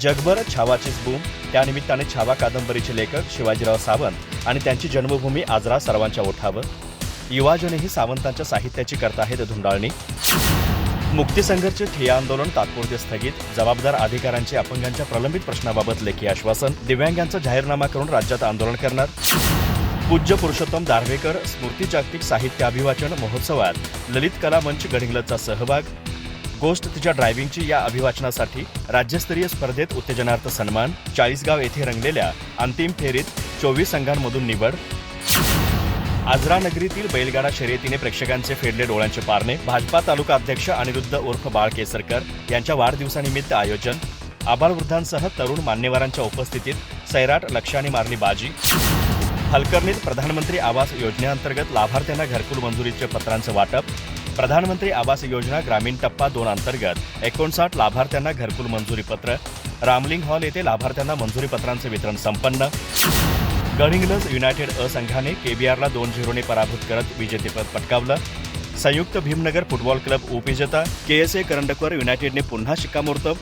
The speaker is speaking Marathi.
जगभर छावाचीच बूम. त्यानिमित्ताने छावा कादंबरीचे लेखक शिवाजीराव सावंत आणि त्यांची जन्मभूमी आजरा सर्वांच्या ओठावर. युवाजनही सावंतांच्या साहित्याची करत आहेत धुंडाळणी. मुक्तीसंघर्ष ठिय्या आंदोलन तात्पुरते स्थगित. जबाबदार अधिकाऱ्यांचे अपंगांच्या प्रलंबित प्रश्नाबाबत लेखी आश्वासन. दिव्यांगांचा जाहीरनामा करून राज्यात आंदोलन करणार. पूज्य पुरुषोत्तम दार्वेकर स्मृती जागतिक साहित्य अभिवाचन महोत्सवात ललित कला मंच गडिंगलचा सहभाग. गोष्ट तिच्या ड्रायव्हिंगची या अभिवाचनासाठी राज्यस्तरीय स्पर्धेत उत्तेजनार्थ सन्मान चाळीसगाव येथे रंगलेल्या अंतिम फेरीत चोवीस संघांमधून निवड. आजरा नगरीतील बैलगाडा शर्यतीने प्रेक्षकांचे फेडले डोळ्यांचे पारणे. भाजपा तालुका अध्यक्ष अनिरुद्ध उर्फ बाळ केसरकर यांच्या वाढदिवसानिमित्त आयोजन. आबालवृद्धांसह तरुण मान्यवरांच्या उपस्थितीत सैराट लक्षाने मारली बाजी. हलकर्णीत प्रधानमंत्री आवास योजनेअंतर्गत लाभार्थ्यांना घरकुल मंजुरीचे पत्रांचं वाटप. प्रधानमंत्री आवास योजना ग्रामीण टप्पा दोन अंतर्गत एकोणसाठ लाभार्थ्यांना घरकुल मंजुरी पत्र रामलिंग हॉल येथे लाभार्थ्यांना मंजुरीपत्रांचे वितरण संपन्न. गडिंग्लज युनायटेड अ संघाने केबीआरला दोन झिरोने पराभूत करत विजेतेपद पटकावलं. संयुक्त भीमनगर फुटबॉल क्लब उपविजेता के एस ए करंडकवर युनायटेडने पुन्हा शिक्कामोर्तब.